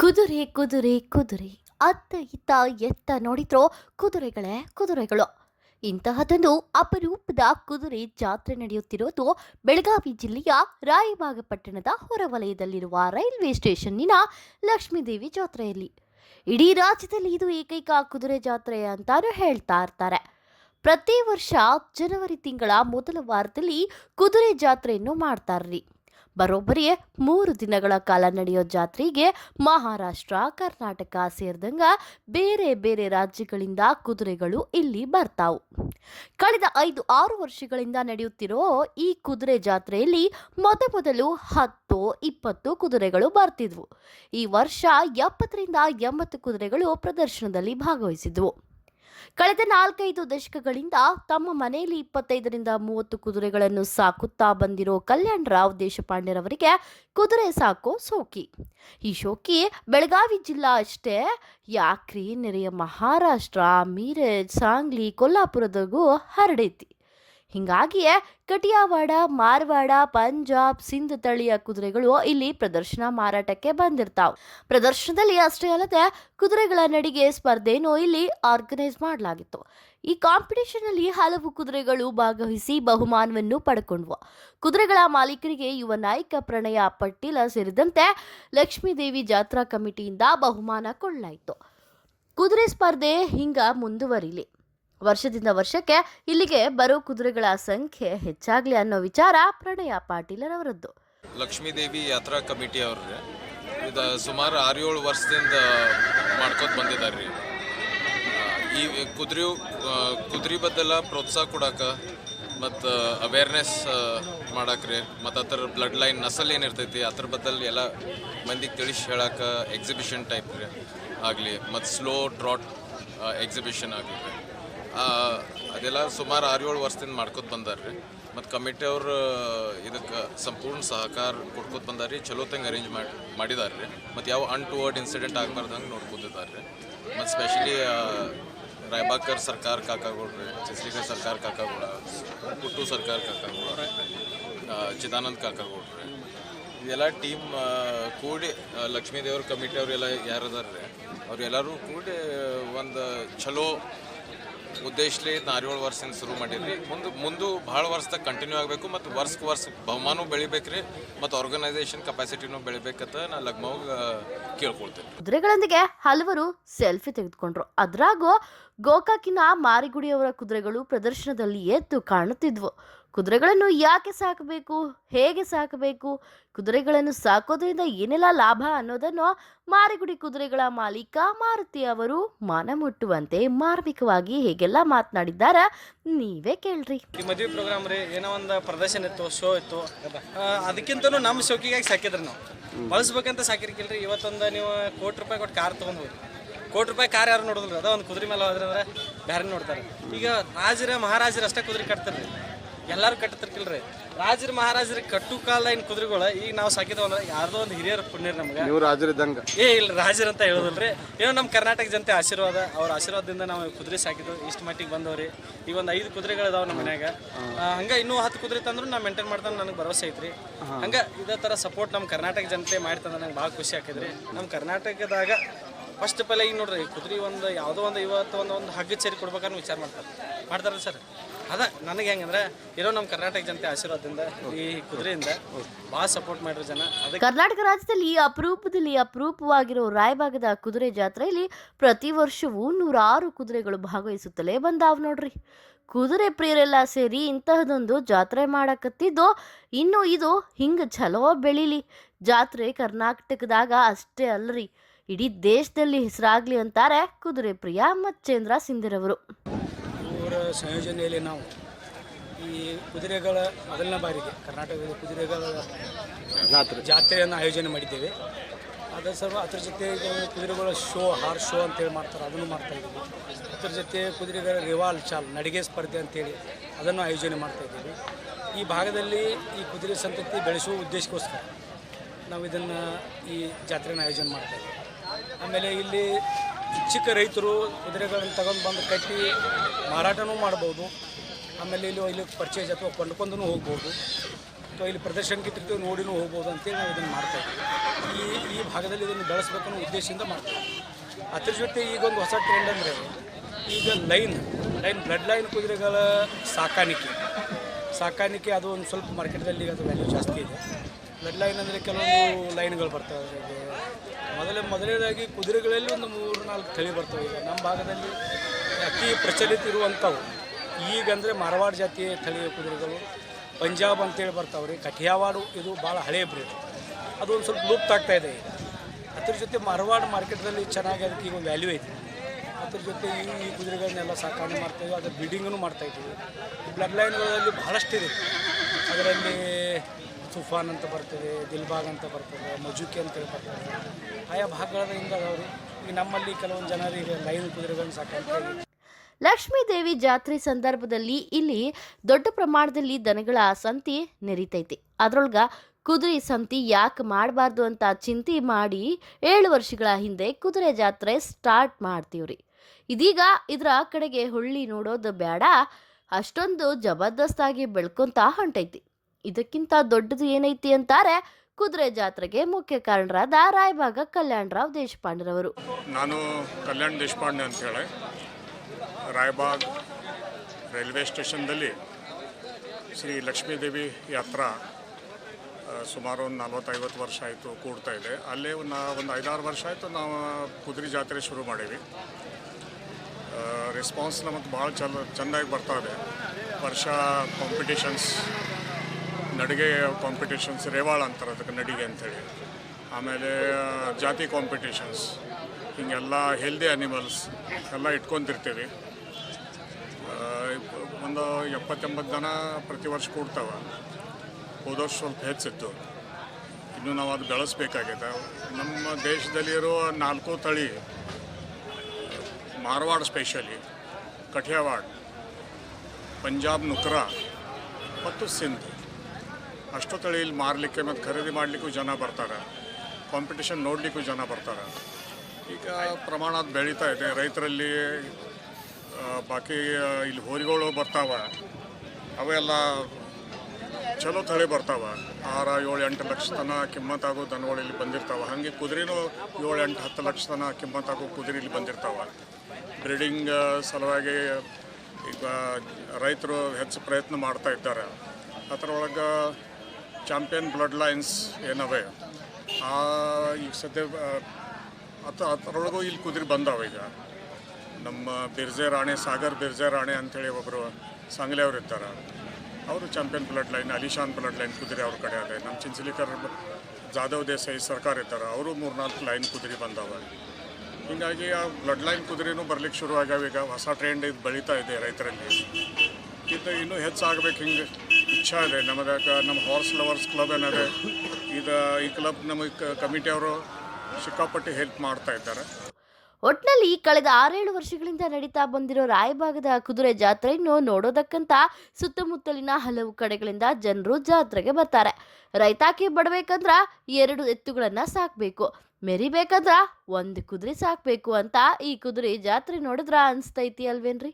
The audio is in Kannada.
ಕುದುರೆ ಕುದುರೆ ಕುದುರೆ. ಅತ್ತ, ಇತ್ತ, ಎತ್ತ ನೋಡಿದ್ರೋ ಕುದುರೆಗಳೇ ಕುದುರೆಗಳು. ಇಂತಹದೊಂದು ಅಪರೂಪದ ಕುದುರೆ ಜಾತ್ರೆ ನಡೆಯುತ್ತಿರೋದು ಬೆಳಗಾವಿ ಜಿಲ್ಲೆಯ ರಾಯಬಾಗ ಪಟ್ಟಣದ ಹೊರವಲಯದಲ್ಲಿರುವ ರೈಲ್ವೆ ಸ್ಟೇಷನ್ನಿನ ಲಕ್ಷ್ಮೀದೇವಿ ಜಾತ್ರೆಯಲ್ಲಿ. ಇಡೀ ರಾಜ್ಯದಲ್ಲಿ ಇದು ಏಕೈಕ ಕುದುರೆ ಜಾತ್ರೆ ಅಂತಾನು ಹೇಳ್ತಾ ಇರ್ತಾರೆ. ಪ್ರತಿ ವರ್ಷ ಜನವರಿ ತಿಂಗಳ ಮೊದಲ ವಾರದಲ್ಲಿ ಕುದುರೆ ಜಾತ್ರೆಯನ್ನು ಮಾಡ್ತಾರ್ರಿ. ಬರೋಬ್ಬರಿ ಮೂರು ದಿನಗಳ ಕಾಲ ನಡೆಯೋ ಜಾತ್ರೆಗೆ ಮಹಾರಾಷ್ಟ್ರ, ಕರ್ನಾಟಕ ಸೇರಿದಂಗ ಬೇರೆ ಬೇರೆ ರಾಜ್ಯಗಳಿಂದ ಕುದುರೆಗಳು ಇಲ್ಲಿ ಬರ್ತಾವು. ಕಳೆದ ಐದು ಆರು ವರ್ಷಗಳಿಂದ ನಡೆಯುತ್ತಿರೋ ಈ ಕುದುರೆ ಜಾತ್ರೆಯಲ್ಲಿ ಮೊದಮೊದಲು ಹತ್ತು ಇಪ್ಪತ್ತು ಕುದುರೆಗಳು ಬರ್ತಿದ್ವು. ಈ ವರ್ಷ ಎಪ್ಪತ್ತರಿಂದ ಎಂಬತ್ತು ಕುದುರೆಗಳು ಪ್ರದರ್ಶನದಲ್ಲಿ ಭಾಗವಹಿಸಿದ್ವು. ಕಳೆದ ನಾಲ್ಕೈದು ದಶಕಗಳಿಂದ ತಮ್ಮ ಮನೆಯಲ್ಲಿ ಇಪ್ಪತ್ತೈದರಿಂದ ಮೂವತ್ತು ಕುದುರೆಗಳನ್ನು ಸಾಕುತ್ತಾ ಬಂದಿರೋ ಕಲ್ಯಾಣ್ ರಾವ್ ದೇಶಪಾಂಡೆರವರಿಗೆ ಕುದುರೆ ಸಾಕೋ ಸೋಕಿ ಈ ಶೋಕಿ ಬೆಳಗಾವಿ ಜಿಲ್ಲಾ ಅಷ್ಟೇ, ಯಾಕ್ರಿ ನೆರೆಯ ಮಹಾರಾಷ್ಟ್ರ, ಮೀರಜ್, ಸಾಂಗ್ಲಿ ಕೊಲ್ಲಾಪುರದಾಗೂ ಹರಡೈತಿ. ಹಿಂಗಾಗಿಯೇ ಕಟಿಯಾವಾಡ, ಮಾರ್ವಾಡ, ಪಂಜಾಬ್, ಸಿಂಧ್ ತಳಿಯ ಕುದುರೆಗಳು ಇಲ್ಲಿ ಪ್ರದರ್ಶನ ಮಾರಾಟಕ್ಕೆ ಬಂದಿರ್ತಾವ. ಪ್ರದರ್ಶನದಲ್ಲಿ ಅಷ್ಟೇ ಅಲ್ಲದೆ ಕುದುರೆಗಳ ನಡಿಗೆ ಸ್ಪರ್ಧೆಯನ್ನು ಇಲ್ಲಿ ಆರ್ಗನೈಸ್ ಮಾಡಲಾಗಿತ್ತು. ಈ ಕಾಂಪಿಟೇಷನ್ ಅಲ್ಲಿ ಹಲವು ಕುದುರೆಗಳು ಭಾಗವಹಿಸಿ ಬಹುಮಾನವನ್ನು ಪಡ್ಕೊಂಡ್ವು. ಕುದುರೆಗಳ ಮಾಲೀಕರಿಗೆ ಯುವ ನಾಯಕ ಪ್ರಣಯ ಪಟ್ಟೀಲ ಸೇರಿದಂತೆ ಲಕ್ಷ್ಮೀದೇವಿ ಜಾತ್ರಾ ಕಮಿಟಿಯಿಂದ ಬಹುಮಾನ ಕೊಡಲಾಯಿತು. ಕುದುರೆ ಸ್ಪರ್ಧೆ ಹಿಂಗ ಮುಂದುವರಿಲಿ. ವರ್ಷದಿಂದ ವರ್ಷಕ್ಕೆ ಇಲ್ಲಿಗೆ ಬರೋ ಕುದುರೆಗಳ ಸಂಖ್ಯೆ ಹೆಚ್ಚಾಗ್ಲಿ ಅನ್ನೋ ವಿಚಾರ ಪ್ರಣಯ ಪಾಟೀಲರವರದ್ದು. ಲಕ್ಷ್ಮೀದೇವಿ ಯಾತ್ರಾ ಕಮಿಟಿ ಅವ್ರಿ ಇದು ಸುಮಾರು ಆರು ಏಳು ವರ್ಷದಿಂದ ಮಾಡ್ಕೊತ ಬಂದಿದ್ದಾರೆ ರೀ ಈ ಕುದುರೆ ಕುದುರೆ ಬದ್ದೆಲ್ಲ ಪ್ರೋತ್ಸಾಹ ಕೊಡಕ್ಕೆ ಮತ್ತು ಅವೇರ್ನೆಸ್ ಮಾಡಾಕ್ರಿ ಮತ್ತು ಅದರ ಬ್ಲಡ್ ಲೈನ್ ನಸಲ್ ಏನಿರ್ತೈತಿ ಅದ್ರ ಬದಲು ಎಲ್ಲ ಮಂದಿಗೆ ತಿಳಿಸಿ ಹೇಳಕ್ಕೆ ಎಕ್ಸಿಬಿಷನ್ ಟೈಪ್ ರೀ ಆಗಲಿ. ಮತ್ತು ಸ್ಲೋ ಟ್ರಾಟ್ ಎಕ್ಸಿಬಿಷನ್ ಆಗಲಿ. ಅದೆಲ್ಲ ಸುಮಾರು ಆರು ಏಳು ವರ್ಷದಿಂದ ಮಾಡ್ಕೊತ ಬಂದಾರ ರೀ. ಮತ್ತು ಅವ್ರು ಇದಕ್ಕೆ ಸಂಪೂರ್ಣ ಸಹಕಾರ ಕೊಡ್ಕೊತ ಬಂದಾರ ರೀ ಚಲೋತಂಗೆ ಅರೇಂಜ್ ಮಾಡಿ, ಮಾಡಿದಾರೆ ರೀ. ಮತ್ತು ಯಾವ ಅನ್ಟುವರ್ಡ್ ಇನ್ಸಿಡೆಂಟ್ ಆಗಬಾರ್ದಂಗೆ ನೋಡ್ಕೊತಿದ್ದಾರೆ ರೀ. ಮತ್ತು ಸ್ಪೆಷಲಿ ರಾಯ್ಬಾಕರ್ ಸರ್ಕಾರ ಕಾಕಾಗಳು ರೀ ಚಿಸ್ಲಿಗರ್ ಸರ್ಕಾರ ಕಾಕಾಗಳ, ಪುಟ್ಟು ಸರ್ಕಾರ ಕಾಕಾಗಳು ಚಿದಾನಂದ್ ಕಾಕಾಗಳು ಇದೆಲ್ಲ ಟೀಮ್ ಕೂಡಿ ಲಕ್ಷ್ಮೀದೇವ್ರ ಲಕ್ಷ್ಮೀ ದೇವ್ರ ಕಮಿಟಿ ಅವರೆಲ್ಲ ರೀ, ಅವ್ರೆಲ್ಲರೂ ಕೂಡಿ ಒಂದು ಚಲೋ ಉದ್ದೇಶಲಿ ಆರು ಏಳು ವರ್ಷದಿಂದ ಶುರು ಮಾಡಿದ್ರಿ ಮುಂದೆ ಮುಂದೆ ಭಾಳ ವರ್ಷದಾಗ ಕಂಟಿನ್ಯೂ ಆಗಬೇಕು ಮತ್ತು ವರ್ಷಕ್ಕೆ ವರ್ಷ ಬಹುಮಾನೂ ಬೆಳಿಬೇಕ್ರಿ ಮತ್ತು ಆರ್ಗನೈಸೇಷನ್ ಕೆಪಾಸಿಟಿನೂ ಬೆಳಿಬೇಕಂತ ನಾ ಲಗ್ಮವಾಗ ಕೇಳ್ಕೊಳ್ತೇನೆ. ಕುದುರೆಗಳೊಂದಿಗೆ ಹಲವರು ಸೆಲ್ಫಿ ತೆಗೆದುಕೊಂಡ್ರು. ಅದ್ರಾಗೂ ಗೋಕಾಕಿನ ಮಾರಿಗುಡಿಯವರ ಕುದುರೆಗಳು ಪ್ರದರ್ಶನದಲ್ಲಿ ಎದ್ದು ಕಾಣುತ್ತಿದ್ವು. ಕುದುರೆಗಳನ್ನು ಯಾಕೆ ಸಾಕಬೇಕು? ಹೇಗೆ ಸಾಕಬೇಕು? ಕುದುರೆಗಳನ್ನು ಸಾಕೋದ್ರಿಂದ ಏನೆಲ್ಲ ಲಾಭ ಅನ್ನೋದನ್ನು ಮಾರಿಗುಡಿ ಕುದುರೆಗಳ ಮಾಲೀಕ ಮಾರುತಿ ಅವರು ಮಾನ ಮುಟ್ಟುವಂತೆ ಮಾರ್ಮಿಕವಾಗಿ ಹೇಗೆಲ್ಲ ಮಾತನಾಡಿದ್ದಾರ ನೀವೇ ಕೇಳ್ರಿ. ಈ ಮದುವೆ ಪ್ರೋಗ್ರಾಮ್ ರೀ ಏನೋ ಒಂದು ಪ್ರದರ್ಶನ ಇತ್ತು ಶೋ ಇತ್ತು. ಅದಕ್ಕಿಂತ ನಮ್ಮ ಶೋಕಿಗಾಗಿ ಸಾಕಿದ್ರಿ ನಾವು. ಬಳಸ್ಬೇಕಂತ ಸಾಕಿರ್ಕಿಲ್ರಿ, ಇವತ್ತೊಂದು ನೀವು ಕೋಟಿ ರೂಪಾಯಿ ಕೊಟ್ಟು ಕಾರ್ ತೊಗೊಂಡು ಕೋಟಿ ರೂಪಾಯಿ ಕಾರ್ ಯಾರು ನೋಡಿದ್ರು ಅದ ಒಂದು ಕುದುರೆ ಮೇಲೆ ಹೋದ್ರೆ ಅಂದ್ರೆ ಬೇರೆ ನೋಡ್ತಾರೆ. ಈಗ ರಾಜರ, ಮಹಾರಾಜರು ಅಷ್ಟೇ ಕುದುರೆ ಕಟ್ತಾರೆ ಎಲ್ಲರೂ ಕಟ್ಟತಿರ್ಕಿಲ್ರಿ ರಾಜರ ಮಹಾರಾಜರ ಕಟ್ಟು ಕಾಲ ಏನು ಕುದುರೆಗಳು ಈಗ ನಾವು ಸಾಕಿದ್ವು ಅಂದ್ರೆ ಯಾರ್ದೋ ಒಂದು ಹಿರಿಯರ ಪುಣ್ಯ ನಮ್ಗೆ. ನೀವು ರಾಜರಿದ್ದಂಗ. ಏ ಇಲ್ಲ ರಾಜರ್ ಅಂತ ಹೇಳೋದಲ್ರಿ. ಏನೋ ನಮ್ಮ ಕರ್ನಾಟಕ ಜನತೆ ಆಶೀರ್ವಾದ ಅವ್ರ ಆಶೀರ್ವಾದದಿಂದ ನಾವು ಕುದುರೆ ಸಾಕಿದ್ವು ಇಷ್ಟು ಮಟ್ಟಿಗೆ ಬಂದವ್ರಿ. ಈಗ ಒಂದು ಐದು ಕುದುರೆಗಳಿದಾವೆ ನಮ್ಮ ಮನ್ಯಾಗ. ಹಂಗ ಇನ್ನೂ ಹತ್ತು ಕುದುರೆ ತಂದ್ರು ನಾ ಮೇಂಟೈನ್ ಮಾಡ್ತಾನೆ ನನಗೆ ಭರವಸೆ ಐತ್ರಿ. ಹಂಗ ಇದೇ ಥರ ಸಪೋರ್ಟ್ ನಮ್ಮ ಕರ್ನಾಟಕ ಜನತೆ ಮಾಡ್ತಂದ್ರೆ ನಂಗೆ ಭಾಳ ಖುಷಿ ಆಕೈತ್ರಿ ನಮ್ಮ ಕರ್ನಾಟಕದಾಗ ಫಸ್ಟ್ ಪೆಲ್ಲ ಈಗ ನೋಡ್ರಿ ಕುದುರೆ ಒಂದು ಯಾವುದೋ ಒಂದು ಇವತ್ತು ಒಂದು ಒಂದು ಹಗ್ಗ ಸೇರಿ ಕೊಡ್ಬೇಕನ್ನೋ ವಿಚಾರ ಮಾಡ್ತಾರೆ. ಮಾಡ್ತಾರೆ ಸರ್? ಅದ, ನನಗೆ ಹೆಂಗಂದ್ರೆ, ಇರೋ ನಮ್ಮ ಕರ್ನಾಟಕ ಜನತೆ ಆಶೀರ್ವಾದದಿಂದ, ಈ ಕುದುರೆಯಿಂದ ಭಾಳ ಸಪೋರ್ಟ್ ಮಾಡಿರೋ ಜನ. ಕರ್ನಾಟಕ ರಾಜ್ಯದಲ್ಲಿ ಅಪರೂಪದಲ್ಲಿ ಅಪರೂಪವಾಗಿರೋ ರಾಯಭಾಗದ ಕುದುರೆ ಜಾತ್ರೆಯಲ್ಲಿ ಪ್ರತಿ ವರ್ಷವೂ ನೂರಾರು ಕುದುರೆಗಳು ಭಾಗವಹಿಸುತ್ತಲೇ ಬಂದಾವ್ ನೋಡ್ರಿ. ಕುದುರೆ ಪ್ರಿಯರೆಲ್ಲ ಸೇರಿ ಇಂತಹದೊಂದು ಜಾತ್ರೆ ಮಾಡಕತ್ತಿದ್ದು, ಇನ್ನು ಇದು ಹಿಂಗ ಚಲೋ ಬೆಳಿಲಿ. ಜಾತ್ರೆ ಕರ್ನಾಟಕದಾಗ ಅಷ್ಟೇ ಅಲ್ರಿ. ಇಡೀ ದೇಶದಲ್ಲಿ ಹೆಸರಾಗ್ಲಿ ಅಂತಾರೆ ಕುದುರೆ ಪ್ರಿಯ ಮಚ್ಚೇಂದ್ರ ಸಿಂಧರವರು. ಸಂಯೋಜನೆಯಲ್ಲಿ ನಾವು ಈ ಕುದುರೆಗಳ ಮೊದಲನೇ ಬಾರಿಗೆ ಕರ್ನಾಟಕದ ಕುದುರೆಗಳ ಜಾತ್ರೆ. ಜಾತ್ರೆಯನ್ನು ಆಯೋಜನೆ ಮಾಡಿದ್ದೇವೆ. ಅದರ ಸಲ ಅದ್ರ ಜೊತೆ ಕುದುರೆಗಳ ಶೋ ಹಾರ್ ಶೋ ಅಂತೇಳಿ ಮಾಡ್ತಾರೆ ಅದನ್ನು ಮಾಡ್ತಾ ಇದ್ದೀವಿ. ಅದ್ರ ಜೊತೆ ಕುದುರೆಗಳ ರಿವಾಲ್ ಚಾಲ್ ನಡಿಗೆ ಸ್ಪರ್ಧೆ ಅಂತೇಳಿ ಅದನ್ನು ಆಯೋಜನೆ ಮಾಡ್ತಾ ಇದ್ದೀವಿ. ಈ ಭಾಗದಲ್ಲಿ ಈ ಕುದುರೆ ಸಂತತಿ ಬೆಳೆಸುವ ಉದ್ದೇಶಕ್ಕೋಸ್ಕರ ನಾವು ಇದನ್ನು ಈ ಜಾತ್ರೆನ ಆಯೋಜನೆ ಮಾಡ್ತಾ ಇದ್ದೀವಿ. ಆಮೇಲೆ ಇಲ್ಲಿ ಚಿಕ್ಕ ರೈತರು ಕುದುರೆಗಳನ್ನು ತಗೊಂಡು ಬಂದು ಕಟ್ಟಿ ಮಾರಾಟನೂ ಮಾಡ್ಬೋದು. ಆಮೇಲೆ ಇಲ್ಲಿ ಇಲ್ಲಿ ಪರ್ಚೇಸ್ ಅಥವಾ ಕೊಂಡ್ಕೊಂಡು ಹೋಗ್ಬೋದು. ಅಥವಾ ಇಲ್ಲಿ ಪ್ರದರ್ಶನಕ್ಕೆ ಇಟ್ಟಿರ್ತೀವಿ ನೋಡಿನೂ ಹೋಗ್ಬೋದು ಅಂತೇಳಿ ನಾವು ಇದನ್ನು ಮಾಡ್ತಾ ಇದ್ದೀವಿ. ಈ ಈ ಭಾಗದಲ್ಲಿ ಇದನ್ನು ಬೆಳೆಸ್ಬೇಕನ್ನೋ ಉದ್ದೇಶದಿಂದ ಮಾಡ್ತಾ ಅದ್ರ ಜೊತೆ ಈಗ ಒಂದು ಹೊಸ ಟ್ರೆಂಡ್ ಅಂದರೆ ಈಗ ಲೈನ್ ಲೈನ್ ಬ್ಲಡ್ ಲೈನ್ ಕುದುರೆಗಳ ಸಾಕಾಣಿಕೆ. ಸಾಕಾಣಿಕೆ ಅದು ಒಂದು ಸ್ವಲ್ಪ ಮಾರ್ಕೆಟ್ದಲ್ಲಿ ಅದು ವ್ಯಾಲ್ಯೂ ಜಾಸ್ತಿ ಇದೆ. ಬ್ಲಡ್ ಲೈನ್ ಅಂದರೆ ಕೆಲವೊಂದು ಲೈನ್ಗಳು ಬರ್ತವೆ ಮೊದಲೇ ಮೊದಲನೇದಾಗಿ ಕುದುರೆಗಳಲ್ಲಿ ಒಂದು ಮೂರು ನಾಲ್ಕು ತಳಿ ಬರ್ತವೆ. ಈಗ ನಮ್ಮ ಭಾಗದಲ್ಲಿ ಅತಿ ಪ್ರಚಲಿತ ಇರುವಂಥವು. ಈಗಂದರೆ ಮಾರವಾಡ ಜಾತಿಯ ತಳಿಯ ಕುದುರೆಗಳು. ಪಂಜಾಬ್ ಅಂತೇಳಿ ಬರ್ತಾವೆ ರೀ ಕಠಿಯಾವಾಡು, ಇದು ಭಾಳ ಹಳೆಯ ಬ್ರೀಡ್. ಅದು ಒಂದು ಸ್ವಲ್ಪ ಲುಪ್ತ ಆಗ್ತಾ ಇದೆ ಈಗ. ಅದ್ರ ಜೊತೆ ಮಾರವಾಡ ಮಾರ್ಕೆಟ್ದಲ್ಲಿ ಚೆನ್ನಾಗಿ ಅದಕ್ಕೆ ಈಗ ಒಂದು ವ್ಯಾಲ್ಯೂ ಐತಿ. ಅದ್ರ ಜೊತೆ ಈ ಈ ಕುದುರೆಗಳನ್ನೆಲ್ಲ ಸಾಕಣೆ ಮಾಡ್ತಾಯಿದ್ವಿ ಅದರ ಬ್ರೀಡಿಂಗನ್ನು ಮಾಡ್ತಾಯಿದ್ದೀವಿ ಬ್ಲಡ್ ಲೈನ್ಗಳಲ್ಲಿ ಭಾಳಷ್ಟಿದೆ ಅದರಲ್ಲಿ ತುಫಾನ್ ಅಂತ ಬರ್ತದೆ, ದಿಲ್ಬಾಗ್ ಅಂತ ಬರ್ತದೆ, ಮಜುಕಿ ಅಂತೇಳಿ ಬರ್ತದೆ. ಆಯಾ ಭಾಗಗಳಿಂದ ಅದಾವ್ರಿ. ಈಗ ನಮ್ಮಲ್ಲಿ ಕೆಲವೊಂದು ಜನರಿಗೆ ಲೈನ್ ಕುದುರೆಗಳನ್ನ ಲಕ್ಷ್ಮೀ ದೇವಿ ಜಾತ್ರೆ ಸಂದರ್ಭದಲ್ಲಿ ಇಲ್ಲಿ ದೊಡ್ಡ ಪ್ರಮಾಣದಲ್ಲಿ ದನಗಳ ಸಂತಿ ನೆರೀತೈತಿ. ಅದ್ರೊಳಗ ಕುದುರೆ ಸಂತಿ ಯಾಕೆ ಮಾಡಬಾರ್ದು ಅಂತ ಚಿಂತೆ ಮಾಡಿ ಏಳು ವರ್ಷಗಳ ಹಿಂದೆ ಕುದುರೆ ಜಾತ್ರೆ ಸ್ಟಾರ್ಟ್ ಮಾಡ್ತೀವ್ರಿ. ಇದೀಗ ಇದರ ಕಡೆಗೆ ಹುಳ್ಳಿ ನೋಡೋದು ಬೇಡ ಅಷ್ಟೊಂದು ಜಬರ್ದಸ್ತಾಗಿ ಬೆಳ್ಕೊಂತ ಹೊಂಟೈತಿ. ಇದಕ್ಕಿಂತ ದೊಡ್ಡದು ಏನೈತಿ ಅಂತಾರೆ ಕುದುರೆ ಜಾತ್ರೆಗೆ ಮುಖ್ಯ ಕಾರಣರಾದ ರಾಯಭಾಗ ಕಲ್ಯಾಣರಾವ್ ದೇಶಪಾಂಡೆರವರು. ನಾನು ಕಲ್ಯಾಣ್ ದೇಶಪಾಂಡೆ ಅಂತ ಹೇಳಿ ರಾಯಬಾಗ್ ರೈಲ್ವೆ ಸ್ಟೇಷನ್ದಲ್ಲಿ ಶ್ರೀ ಲಕ್ಷ್ಮೀದೇವಿ ಯಾತ್ರಾ ಸುಮಾರು ಒಂದು ನಲ್ವತ್ತೈವತ್ತು ವರ್ಷ ಆಯಿತು ಕೂಡ್ತಾ ಇದೆ. ಅಲ್ಲೇ ಒಂದು ಒಂದು ಐದಾರು ವರ್ಷ ಆಯಿತು ನಾವು ಕುದುರೆ ಜಾತ್ರೆ ಶುರು ಮಾಡೀವಿ. ರೆಸ್ಪಾನ್ಸ್ ನಮಗೆ ಭಾಳ ಚಲ ಚೆಂದಾಗಿ ಬರ್ತಾ ಇದೆ. ವರ್ಷ ಕಾಂಪಿಟೇಷನ್ಸ್ ನಡಿಗೆ ಕಾಂಪಿಟೇಷನ್ಸ್ ರೇವಾಳ ಅಂತಾರೆ ಅದಕ್ಕೆ ನಡಿಗೆ ಅಂಥೇಳಿ. ಆಮೇಲೆ ಜಾತಿ ಕಾಂಪಿಟೇಷನ್ಸ್ ಹಿಂಗೆಲ್ಲ ಹೆಲ್ದಿ ಅನಿಮಲ್ಸ್ ಎಲ್ಲ ಇಟ್ಕೊತಿರ್ತೀವಿ ಒಂದು ಎಪ್ಪತ್ತೆಂಬತ್ತು ಜನ ಪ್ರತಿ ವರ್ಷ ಕೂಡ್ತಾವೆ. ಹೋದ ವರ್ಷ ಸ್ವಲ್ಪ ಹೆಚ್ಚಿತ್ತು. ಇನ್ನು ನಾವು ಅದು ಬೆಳೆಸ್ಬೇಕಾಗಿದೆ. ನಮ್ಮ ದೇಶದಲ್ಲಿರೋ ನಾಲ್ಕು ತಳಿ, ಮಾರವಾಡ ಸ್ಪೆಷಲಿ ಕಠಿಯಾವಾಡ್, ಪಂಜಾಬ್ ನುಕ್ರಾ ಮತ್ತು ಸಿಂಧ್. ಅಷ್ಟು ತಳಿ ಇಲ್ಲಿ ಮಾರಲಿಕ್ಕೆ ಮತ್ತು ಖರೀದಿ ಮಾಡಲಿಕ್ಕೂ ಜನ ಬರ್ತಾರೆ. ಕಾಂಪಿಟೇಷನ್ ನೋಡಲಿಕ್ಕೂ ಜನ ಬರ್ತಾರೆ. ಈಗ ಪ್ರಮಾಣ ಬೆಳೀತಾ ಇದೆ. ರೈತರಲ್ಲಿ ಬಾಕಿ ಇಲ್ಲಿ ಹೋರಿಗಳು ಬರ್ತಾವೆ. ಅವೆಲ್ಲ ಚಲೋ ತಳಿ ಬರ್ತಾವ. ಆರು, ಏಳು, ಎಂಟು ಲಕ್ಷ ತನ ಕಿಮ್ಮತ್ತಾಗೋ ದನಗಳು ಇಲ್ಲಿ ಬಂದಿರ್ತಾವೆ. ಹಾಗೆ ಕುದುರೆನೂ ಏಳು, ಎಂಟು, ಹತ್ತು ಲಕ್ಷ ತನ ಕಿಮ್ಮತ್ತಾಗೋ ಕುದುರೆ ಇಲ್ಲಿ ಬಂದಿರ್ತಾವೆ. ಬ್ರೀಡಿಂಗ್ ಸಲುವಾಗಿ ಈಗ ರೈತರು ಹೆಚ್ಚು ಪ್ರಯತ್ನ ಮಾಡ್ತಾ ಇದ್ದಾರೆ. ಅದರೊಳಗೆ ಚಾಂಪಿಯನ್ ಬ್ಲಡ್ ಲೈನ್ಸ್ ಏನವೆ ಆ ಈಗ ಸದ್ಯ ಆ, ಅತ ಅದರೊಳಗೂ ಇಲ್ಲಿ ಕುದುರೆ ಬಂದಾವೆ ಈಗ. ನಮ್ಮ ಬಿರ್ಜೆ ರಾಣೆ ಸಾಗರ್ ಬಿರ್ಜೆ ರಾಣೆ ಅಂಥೇಳಿ ಒಬ್ಬರು ಸಾಂಗ್ಲಿ ಅವ್ರು ಇರ್ತಾರೆ. ಅವರು ಚಾಂಪಿಯನ್ ಬ್ಲಡ್ ಲೈನ್ ಅಲಿಶಾನ್ ಬ್ಲಡ್ ಲೈನ್ ಕುದುರೆ ಅವ್ರ ಕಡೆ ಅದೇ. ನಮ್ಮ ಚಿಂಚಲಿಕರ್ ಜಾಧವ್ ದೇಸಾಯಿ ಸರ್ಕಾರ ಇರ್ತಾರೆ ಅವರು ಮೂರ್ನಾಲ್ಕು ಲೈನ್ ಕುದುರೆ ಬಂದಾವೆ. ಹೀಗಾಗಿ ಆ ಬ್ಲಡ್ ಲೈನ್ ಕುದುರೆನೂ ಬರ್ಲಿಕ್ಕೆ ಶುರು ಆಗ್ಯಾವ ಈಗ. ಹೊಸ ಟ್ರೆಂಡ್ ಇದು ಬೆಳೀತಾ ಇದೆ ರೈತರಲ್ಲಿ. ಇದು ಇನ್ನೂ ಹೆಚ್ಚಾಗಬೇಕು, ಹಿಂಗೆ ಇಚ್ಛಾ ಇದೆ. ನಮ್ಮದಾಗ ನಮ್ಮ ಹಾರ್ಸ್ ಲವರ್ಸ್ ಕ್ಲಬ್ ಏನಿದೆ ಇದು, ಈ ಕ್ಲಬ್ ನಮಗೆ ಕಮಿಟಿ ಅವರು ಸಿಕ್ಕಾಪಟ್ಟೆ ಹೆಲ್ಪ್ ಮಾಡ್ತಾ ಇದ್ದಾರೆ. ಒಟ್ನಲ್ಲಿ ಕಳೆದ ಆರೇಳು ವರ್ಷಗಳಿಂದ ನಡೀತಾ ಬಂದಿರೋ ರಾಯಭಾಗದ ಕುದುರೆ ಜಾತ್ರೆಯನ್ನು ನೋಡೋದಕ್ಕಂತ ಸುತ್ತಮುತ್ತಲಿನ ಹಲವು ಕಡೆಗಳಿಂದ ಜನರು ಜಾತ್ರೆಗೆ ಬರ್ತಾರೆ. ರೈತಾಕಿ ಬಡಬೇಕಂದ್ರ ಎರಡು ಎತ್ತುಗಳನ್ನ ಸಾಕ್ಬೇಕು. ಮೆರಿಬೇಕಂದ್ರ ಒಂದು ಕುದುರೆ ಸಾಕ್ಬೇಕು ಅಂತ ಈ ಕುದುರೆ ಜಾತ್ರೆ ನೋಡಿದ್ರ ಅನ್ಸ್ತೈತಿ ಅಲ್ವೇನ್ರಿ?